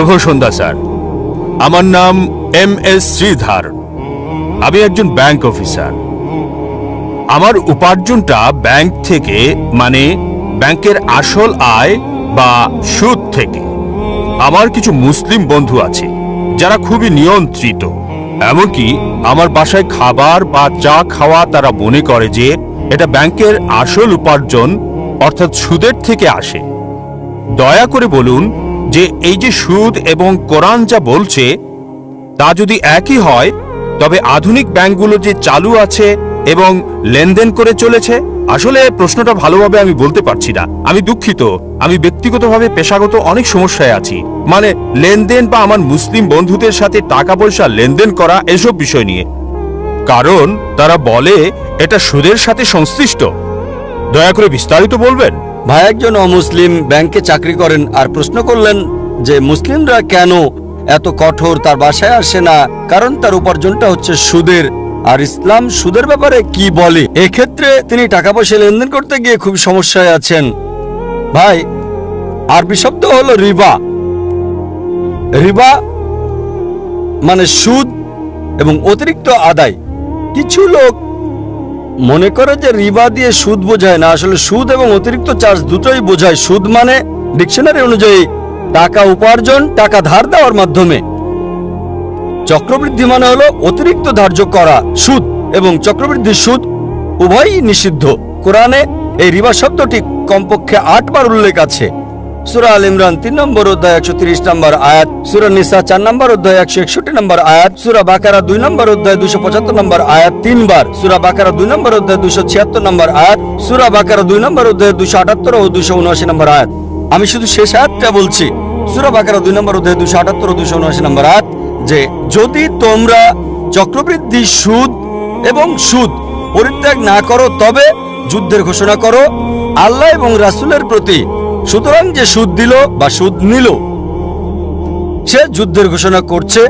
শুভ সন্ধ্যা, sir. আমার নাম M S Sridhar. আমি একজন ব্যাংক অফিসার। আমার উপার্জনটা ব্যাংক থেকে মানে ব্যাংকের আসল আয় বা সুদ থেকে। আমার কিছু মুসলিম বন্ধু আছে, যারা খুবই নিয়ন্ত্রিত। এমনকি আমার বাসায় খাবার বা চা খাওয়া তারা মনে করে যে, এটা ব্যাংকের আসল উপার্জন, অর্থাৎ সুদের থেকে আসে। দয়া করে বলুন যে এই যে সুদ এবং কোরআন যা বলছে, তা যদি একই হয়, তবে আধুনিক ব্যাংকগুলো যে চালু আছে এবং লেনদেন করে চলেছে, আসলে প্রশ্নটা ভালোভাবে আমি বলতে পারছি না। আমি দুঃখিত। আমি ব্যক্তিগতভাবে পেশাগত অনেক সমস্যায় আছি। মানে লেনদেন বা আমার মুসলিম বন্ধুদের সাথে টাকা পয়সা লেনদেন করা এসব বিষয় নিয়ে। কারণ তারা বলে, এটা সুদের সাথে সংশ্লিষ্ট। দয়া করে বিস্তারিত বলবেন? ভাই, একজন অমুসলিম ব্যাংকে চাকরি করেন আর প্রশ্ন করলেন যে, মুসলিমরা কেন এত কঠোর? তার বাসায় আসে না। কারণ তার উপার্জনটা হচ্ছে সুদের। আর ইসলাম সুদের ব্যাপারে কি বলে? এক্ষেত্রে তিনি টাকা পয়সা লেনদেন করতে গিয়ে খুব সমস্যায় আছেন। ভাই, আরবি শব্দ হলো রিবা। রিবা মানে সুদ এবং অতিরিক্ত আদায়। কিছু লোক মনে করে যে রিবা দিয়ে সুদ বোঝায় না, আসলে সুদ এবং অতিরিক্ত চার্জ দুটোই বোঝায়। সুদ মানে ডিকশনারি অনুযায়ী টাকা উপার্জন, টাকা ধার দেওয়ার মাধ্যমে। চক্রবৃদ্ধি মানে হলো অতিরিক্ত ধার্য করা, সুদ এবং চক্রবৃদ্ধি সুদ উভয়ই নিষিদ্ধ। কোরআনে এই রিবা শব্দটি কমপক্ষে আটবার উল্লেখ আছে। সুরা আল ইমরান তিন নম্বর অধ্যায় একশো তিরিশ নম্বর আয়াত, সুরা নিসা চার নম্বর অধ্যায় একশো একষট্টি নম্বর আয়াত, সুরা বাকারা দুই নম্বর অধ্যায় দুশো পঁচাত্তর নম্বর আয়াত তিনবার, সুরা বাকারা দুই নম্বর অধ্যায় দুশো ছিয়াত্তর নম্বর আয়াত, সুরা বাকারা দুই নম্বর অধ্যায় দুশো আটাত্তর ও দুশো উনআশি নম্বর আয়াত। আমি শুধু শেষ আয়াতটা বলছি, সুরা বাকারা দুই নম্বর অধ্যায় দুশো আটাত্তর ও দুশো উনআশি নম্বর আয়াত, যে যদি তোমরা চক্রবৃদ্ধি সুদ এবং সুদ পরিত্যাগ না করো, তবে যুদ্ধের ঘোষণা করো, আল্লাহ এবং রাসূলের প্রতি সুতরাং যে সুদ দিল বা সুদ নিল, সে যুদ্ধের ঘোষণা করছে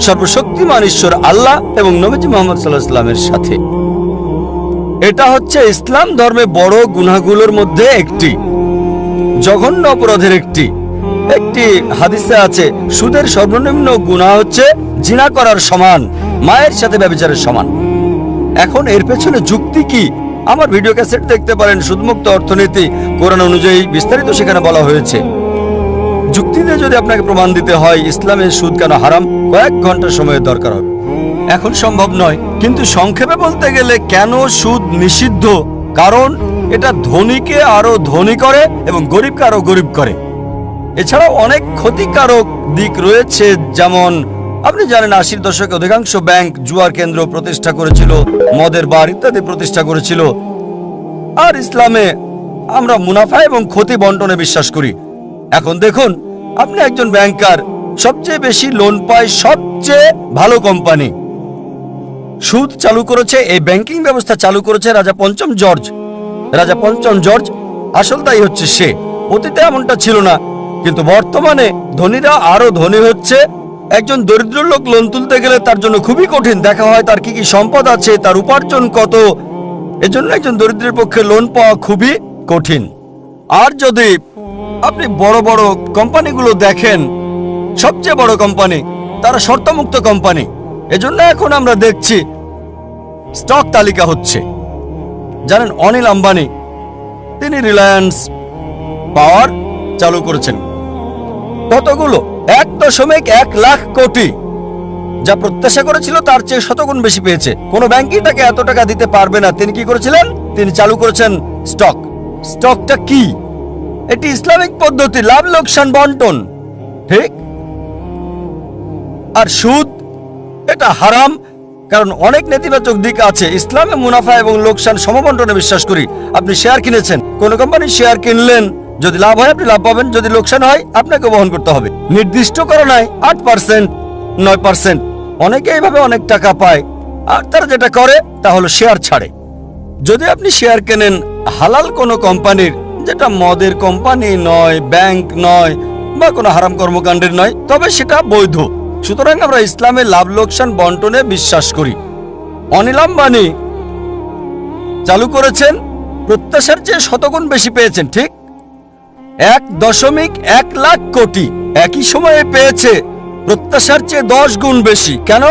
সর্বশক্তিমান ঈশ্বর আল্লাহ এবং নবীজি মোহাম্মদ সাল্লাহ ইসলামের সাথে। এটা হচ্ছে ইসলাম ধর্মে বড় গুনাগুলোর মধ্যে একটি, জঘন্য অপরাধের একটি। একটি হাদিসে আছে, সুদের সর্বনিম্ন গুনাহ হচ্ছে জিনা করার সমান, মায়ের সাথে ব্যবচারের সমান। এখন এর পেছনে যুক্তি কি? আমার ভিডিও ক্যাসেট দেখতে পারেন সুদমুক্ত অর্থনীতি। কোরআন অনুযায়ী বিস্তারিত সেখানে বলা হয়েছে। যুক্তিতে যদি আপনাকে প্রমাণ দিতে হয়, ইসলামের সুদ কেন হারাম? কয়েক ঘণ্টা সময়ের দরকার হবে। এখন সম্ভব নয়। কিন্তু সংক্ষেপে বলতে গেলে কেন সুদ নিষিদ্ধ? কারণ এটা ধনীকে আরও ধনী করে এবং গরিবকে আরও গরিব করে। এছাড়াও অনেক ক্ষতিকারক দিক রয়েছে, যেমন আপনি জানেন আশির দশকে অধিকাংশ ব্যাংক জুয়ার কেন্দ্র প্রতিষ্ঠা করেছিল, মদের বার ইত্যাদি প্রতিষ্ঠা করেছিল। আর ইসলামে আমরা মুনাফা এবং ক্ষতি বন্টনে বিশ্বাস করি। এখন দেখুন, আপনি একজন ব্যাংকার, সবচেয়ে বেশি লোন পায় সবচেয়ে ভালো কোম্পানি। সুদ চালু করেছে, এই ব্যাংকিং ব্যবস্থা চালু করেছে রাজা পঞ্চম জর্জ। রাজা পঞ্চম জর্জ আসল তাই হচ্ছে সে। অতীতে এমনটা ছিল না, কিন্তু বর্তমানে ধনীরা আরও ধনী হচ্ছে একজন দরিদ্র লোক লোন তুলতে গেলে তার জন্য খুবই কঠিন। দেখা হয় তার কি কি সম্পদ আছে, তার উপার্জন কত। এজন্য একজন দরিদ্রের পক্ষে লোন পাওয়া খুবই কঠিন। আর যদি আপনি বড় বড় কোম্পানিগুলো দেখেন, সবচেয়ে বড় কোম্পানি, তারা শর্তমুক্ত কোম্পানি। এজন্য এখন আমরা দেখছি, স্টক তালিকা হচ্ছে। জানেন, অনিল আম্বানি, তিনি রিলায়েন্স পাওয়ার চালু করেছেন। কতগুলো? এক দশমিক এক লাখ কোটি। যা প্রত্যাশা করেছিল তার চেয়ে শতগুণ বেশি পেয়েছে। কোন ব্যাংকই তাকে এত টাকা দিতে পারবে না। তিনি কি করেছিলেন? তিনি চালু করেছেন স্টক। স্টকটা কি? এটি ইসলামিক পদ্ধতি, লাভ, লোকসান, বন্টন। ঠিক? আর সুদ? এটা হারাম, কারণ অনেক নেতিবাচক দিক আছে। ইসলামে মুনাফা এবং লোকসান সমবন্টনে বিশ্বাস করি। আপনি শেয়ার কিনেছেন। কোন কোম্পানির শেয়ার কিনলেন। যদি লাভ হয়, আপনি লাভ পাবেন। যদি লোকসান হয় আপনাকে বহন করতে হবে। নির্দিষ্ট করা নাই আট পার্সেন্ট, নয় পার্সেন্ট। অনেকে এইভাবে অনেক টাকা পায়। আর তারা যেটা করে, তা হলো শেয়ার ছাড়ে। যদি আপনি শেয়ার কেনেন হালাল কোনো কোম্পানির, যেটা মদের কোম্পানি নয়, ব্যাংক নয়, বা কোনো হারাম কর্মকাণ্ডের নয়, তবে সেটা বৈধ। সুতরাং আমরা ইসলামে লাভ লোকসান বন্টনে বিশ্বাস করি। অনিল আম্বানি চালু করেছেন, প্রত্যাশার চেয়ে শতগুণ বেশি পেয়েছেন, ঠিক? এক দশমিক এক লাখ কোটি। একই সময়ে পেয়েছে প্রত্যাশার চেয়ে দশ গুণ বেশি। কেন?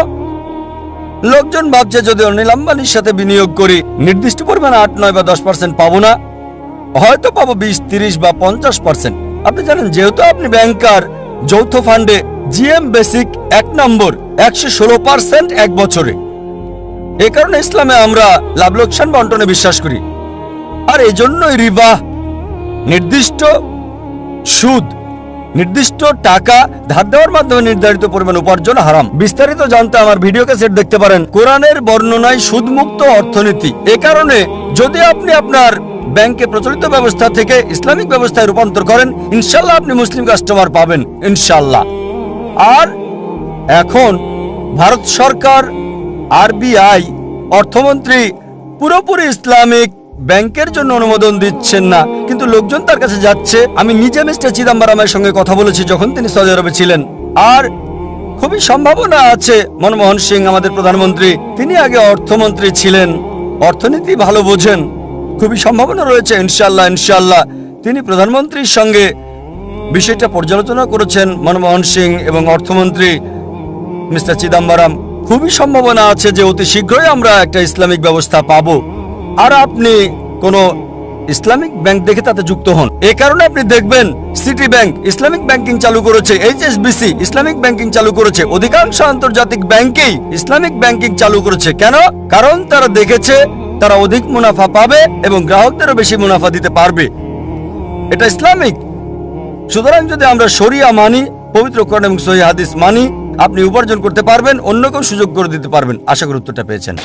লোকজন ভাবছে যদি অনিল আম্বানির সাথে বিনিয়োগ করি, নির্দিষ্ট পরিমাণে আট, নয় বা দশ পার্সেন্ট পাবো না। হয়তো পাবো বিশ, তিরিশ বা পঞ্চাশ পার্সেন্ট। আপনি জানেন, যেহেতু আপনি ব্যাংকার, যৌথ ফান্ডে জিএম বেসিক এক নম্বর, একশো ষোলো পার্সেন্ট এক বছরে। এ কারণে ইসলামে আমরা লাভ লোকসান বন্টনে বিশ্বাস করি। আর এজন্যই রিবা, নির্দিষ্ট সুদ, নির্দিষ্ট টাকা ধার দেওয়ার মাধ্যমে নির্ধারিত পরিমাণ উপার্জন হারাম। বিস্তারিত জানতে আমার ভিডিও ক্যাসেট দেখতে পারেন। কোরআনের বর্ণনায় সুদমুক্ত অর্থনীতি। এ কারণে যদি আপনি আপনার ব্যাংকে প্রচলিত ব্যবস্থা থেকে ইসলামিক ব্যবস্থায় রূপান্তর করেন, ইনশাল্লাহ আপনি মুসলিম কাস্টমার পাবেন, ইনশাল্লাহ। আর এখন ভারত সরকার, আরবিআই অর্থমন্ত্রী পুরোপুরি ইসলামিক ব্যাংকের জন্য অনুমোদন দিচ্ছেন না। কিন্তু লোকজন তার কাছে যাচ্ছে। আমি নিজে মিস্টার চিদাম্বরমের সঙ্গে কথা বলেছি যখন তিনি সৌদি আরবে ছিলেন। আর খুবই সম্ভাবনা আছে, মনমোহন সিং আমাদের প্রধানমন্ত্রী, তিনি আগে অর্থমন্ত্রী ছিলেন। অর্থনীতি ভালো বোঝেন। খুবই সম্ভাবনা রয়েছে ইনশাল্লাহ ইনশাল্লাহ তিনি প্রধানমন্ত্রীর সঙ্গে বিষয়টা পর্যালোচনা করেছেন, মনমোহন সিং এবং অর্থমন্ত্রী মিস্টার চিদাম্বরম খুবই সম্ভাবনা আছে যে অতি শীঘ্রই আমরা একটা ইসলামিক ব্যবস্থা পাব। আর আপনি কোনো ইসলামিক ব্যাংক দেখে তাতে যুক্ত হন। এ কারণে আপনি দেখবেন সিটি ব্যাংক ইসলামিক ব্যাংকিং চালু করেছে, এইচএসবিসি ইসলামিক ব্যাংকিং চালু করেছে। অধিকাংশ আন্তর্জাতিক ব্যাংকেই ইসলামিক ব্যাংকিং চালু করেছে। কেন? কারণ তারা দেখেছে তারা অধিক মুনাফা পাবে এবং গ্রাহকদেরও বেশি মুনাফা দিতে পারবে। এটা ইসলামিক। সুতরাং যদি আমরা শরিয়া মানি পবিত্র কোরআন এবং সহি হাদিস মানি, আপনি উপার্জন করতে পারবেন, অন্য কেউ সুযোগ করে দিতে পারবেন। আশা উত্তরটা পেয়েছেন।